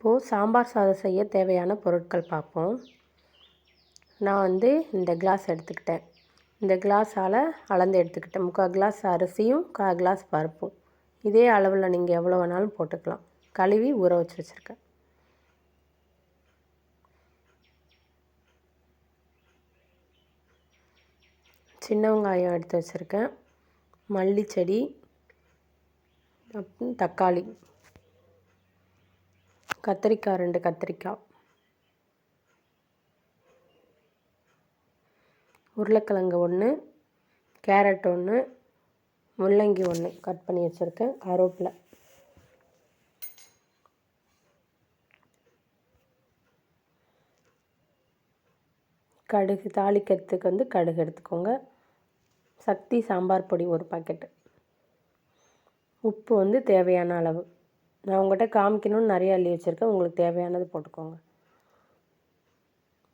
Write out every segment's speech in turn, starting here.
இப்போது சாம்பார் சாதம் செய்ய தேவையான பொருட்கள் பார்ப்போம். நான் வந்து இந்த கிளாஸ் எடுத்துக்கிட்டேன். இந்த கிளாஸால் அளந்து எடுத்துக்கிட்டேன். முக்கால் கிளாஸ் அரிசியும் கால் கிளாஸ் பருப்பும். இதே அளவில் நீங்கள் எவ்வளோ வேணாலும் போட்டுக்கலாம். கழுவி ஊற வச்சு வச்சுருக்கேன் சின்ன வெங்காயம் எடுத்து வச்சுருக்கேன். மல்லி செடி அப்புறம் தக்காளி. கத்திரிக்காய் ரெண்டு கத்திரிக்காய் உருளைக்கிழங்கு ஒன்று கேரட் ஒன்று முள்ளங்கி ஒன்று கட் பண்ணி வச்சுருக்கேன் கருவேப்பிலை. கடுகு தாளிக்கிறதுக்கு வந்து கடுகு எடுத்துக்கோங்க. சக்தி சாம்பார் பொடி ஒரு பாக்கெட்டு உப்பு வந்து தேவையான அளவு. நான் உங்கள்கிட்ட காமிக்கணும்னு நிறையா அள்ளி வச்சுருக்கேன். உங்களுக்கு தேவையானது போட்டுக்கோங்க.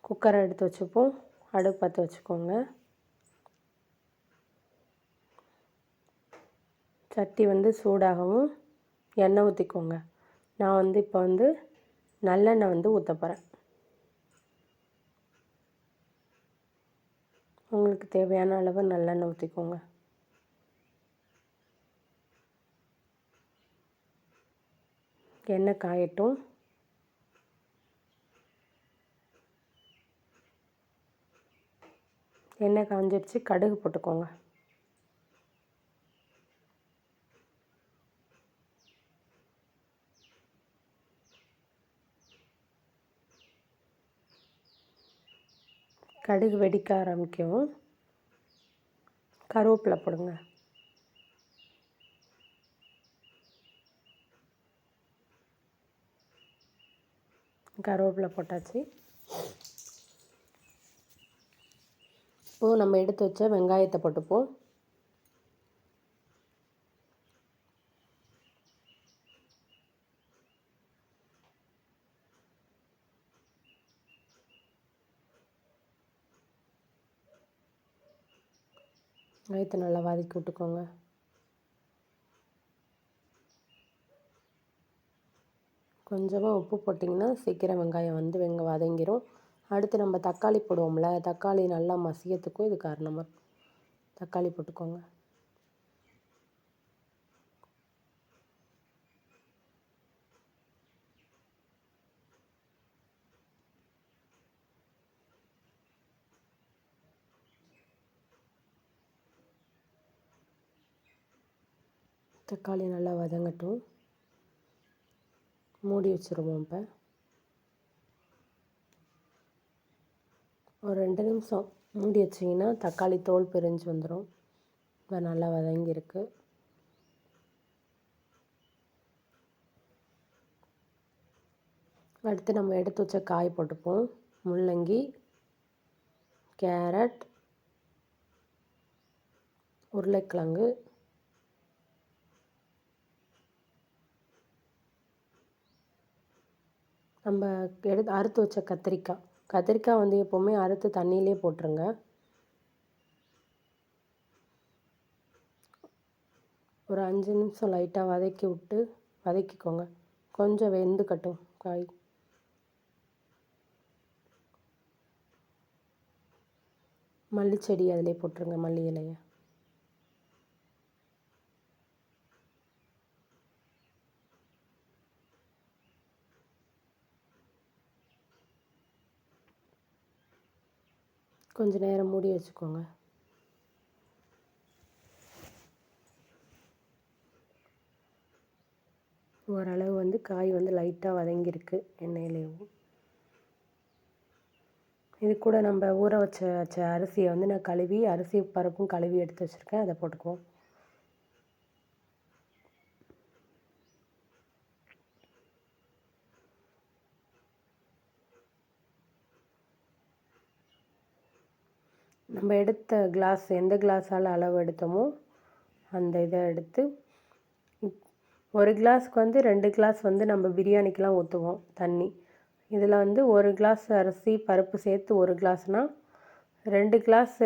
குக்கரை எடுத்து வச்சுப்போம். அடுப்பு பற்ற வச்சுக்கோங்க. சட்டி வந்து சூடாகவும் எண்ணெய் ஊற்றிக்கோங்க நான் வந்து இப்போ வந்து நல்லெண்ணெய் வந்து ஊற்ற போகிறேன் உங்களுக்கு தேவையான அளவு நல்லெண்ணெய் ஊற்றிக்கோங்க எண்ணெய் காயட்டும். எண்ணெய் காஞ்சிடுச்சு கடுகு போட்டுக்கோங்க. கடுகு வெடிக்க ஆரம்பிக்கவும். கருவேப்பிலை போடுங்க. கருவேப்பிலை போட்டாச்சு. இப்போது நம்ம எடுத்து வச்ச வெங்காயத்தை போட்டுப்போம். வெங்காயத்தை நல்லா வதக்கி விட்டுக்கோங்க. கொஞ்சமாக உப்பு போட்டிங்கன்னா சீக்கிரம் வெங்காயம் வந்து வெங்க வதங்கிரும். அடுத்து நம்ம தக்காளி போடுவோம்ல தக்காளி நல்லா மசியத்துக்கும் இது காரணமாக தக்காளி போட்டுக்கோங்க. தக்காளி நல்லா வதங்கட்டும். மூடி வச்சுருவோம் இப்போ. ஒரு ரெண்டு நிமிஷம் மூடி வச்சிங்கன்னா தக்காளி தோல் பிரிஞ்சு வந்துடும் இப்போ நல்லா வதங்கியிருக்கு. அடுத்து நம்ம எடுத்து வச்ச காய் போட்டுப்போம். முள்ளங்கி கேரட் உருளைக்கிழங்கு நம்ம எடுத்து அறுத்து வச்ச கத்திரிக்காய். கத்திரிக்காய் வந்து எப்போவுமே அறுத்து தண்ணியிலே போட்டுருங்க. ஒரு அஞ்சு நிமிஷம் லைட்டாக வதக்கி விட்டு வதக்கிக்கோங்க. கொஞ்சம் வெந்துக்கட்டும் காய். மல்லிச்செடி அதிலே போட்டுருங்க மல்லி இலையை. கொஞ்சம் நேரம் மூடி வச்சுக்கோங்க. ஓரளவு வந்து காய் வந்து லைட்டாக வதங்கியிருக்கு எண்ணெயிலேயும். இது கூட நம்ம ஊற வச்ச வச்ச அரிசியை வந்து நான் கழுவி அரிசி பருப்பும் கழுவி எடுத்து வச்சுருக்கேன். அதை போட்டுக்குவோம். நம்ம எடுத்த கிளாஸ் எந்த கிளாஸால் அளவு எடுத்தோமோ அந்த இதை எடுத்து ஒரு கிளாஸ்க்கு வந்து ரெண்டு கிளாஸ் வந்து நம்ம பிரியாணிக்கெலாம் ஊற்றுவோம் தண்ணி. இதில் வந்து ஒரு கிளாஸ் அரிசி பருப்பு சேர்த்து ஒரு கிளாஸ்னால் ரெண்டு கிளாஸ்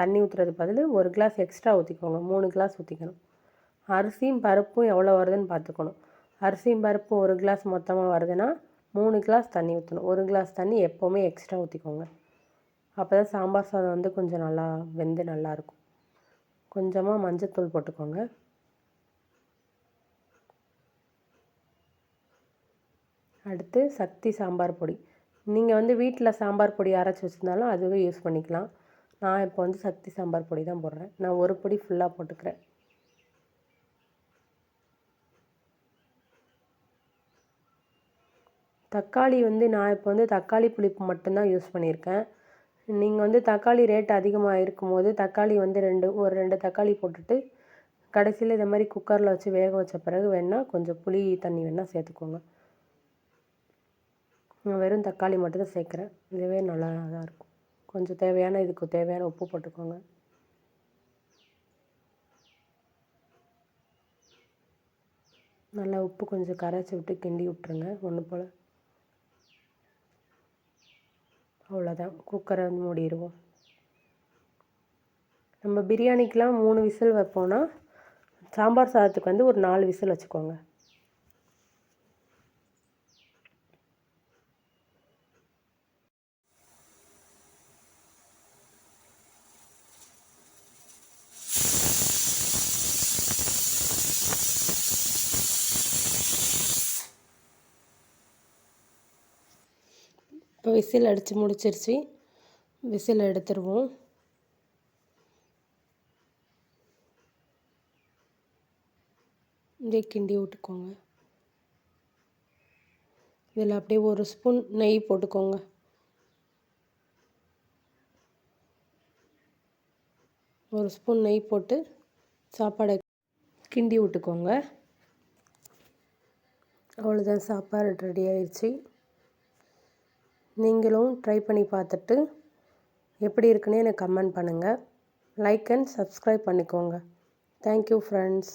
தண்ணி ஊற்றுறது பதில் ஒரு கிளாஸ் எக்ஸ்ட்ரா ஊற்றிக்கோங்க மூணு கிளாஸ் ஊற்றிக்கணும் அரிசியும் பருப்பும் எவ்வளோ வருதுன்னு பார்த்துக்கணும். அரிசியும் பருப்பும் ஒரு கிளாஸ் மொத்தமாக வருதுன்னா மூணு கிளாஸ் தண்ணி ஊற்றணும் ஒரு கிளாஸ் தண்ணி எப்போவுமே எக்ஸ்ட்ரா ஊற்றிக்கோங்க அப்போ தான் சாம்பார் சாதம் வந்து கொஞ்சம் நல்லா வெந்து நல்லாயிருக்கும். கொஞ்சமாக மஞ்சத்தூள் போட்டுக்கோங்க. அடுத்து சக்தி சாம்பார் பொடி. நீங்கள் வந்து வீட்டில் சாம்பார் பொடி அரைச்சி வச்சுருந்தாலும் அதுவே யூஸ் பண்ணிக்கலாம். நான் இப்போ வந்து சக்தி சாம்பார் பொடி தான் போடுறேன். நான் ஒரு பொடி ஃபுல்லாக போட்டுக்கிறேன். தக்காளி வந்து நான் இப்போ வந்து தக்காளி புளிப்பு மட்டும்தான் யூஸ் பண்ணியிருக்கேன். நீங்கள் வந்து தக்காளி ரேட் அதிகமாக இருக்கும்போது தக்காளி வந்து ரெண்டு ஒரு ரெண்டு தக்காளி போட்டுட்டு கடைசியில் இதை மாதிரி குக்கரில் வச்சு வேக வச்ச பிறகு வேணால் கொஞ்சம் புளி தண்ணி வேணால் சேர்த்துக்கோங்க. நான் வெறும் தக்காளி மட்டும்தான் சேர்க்குறேன். இதுவே நல்லா தான் இருக்கும். கொஞ்சம் தேவையான இதுக்கு தேவையான உப்பு போட்டுக்கோங்க. நல்லா உப்பு கொஞ்சம் கரைச்சி விட்டு கிண்டி விட்ருங்க ஒன்று போல். அவ்வளோதான் குக்கரை வந்து மூடிடுவோம் நம்ம பிரியாணிக்கெலாம் மூணு விசில் வைப்போன்னா சாம்பார் சாதத்துக்கு வந்து ஒரு நாலு விசில் வச்சுக்கோங்க. விசில் அடித்து முடிச்சிருச்சு. விசில் எடுத்துருவோம். இதே கிண்டி விட்டுக்கோங்க. இதில் அப்படியே ஒரு ஸ்பூன் நெய் போட்டுக்கோங்க. ஒரு ஸ்பூன் நெய் போட்டு சாப்பாடை கிண்டி விட்டுக்கோங்க. அவ்வளோதான் சாப்பாடு ரெடி ஆயிடுச்சு. நீங்களும் ட்ரை பண்ணி பார்த்துட்டு எப்படி இருக்குன்னு எனக்கு கமெண்ட் பண்ணுங்கள் லைக் அண்ட் சப்ஸ்கிரைப் பண்ணிக்கோங்க. Thank you friends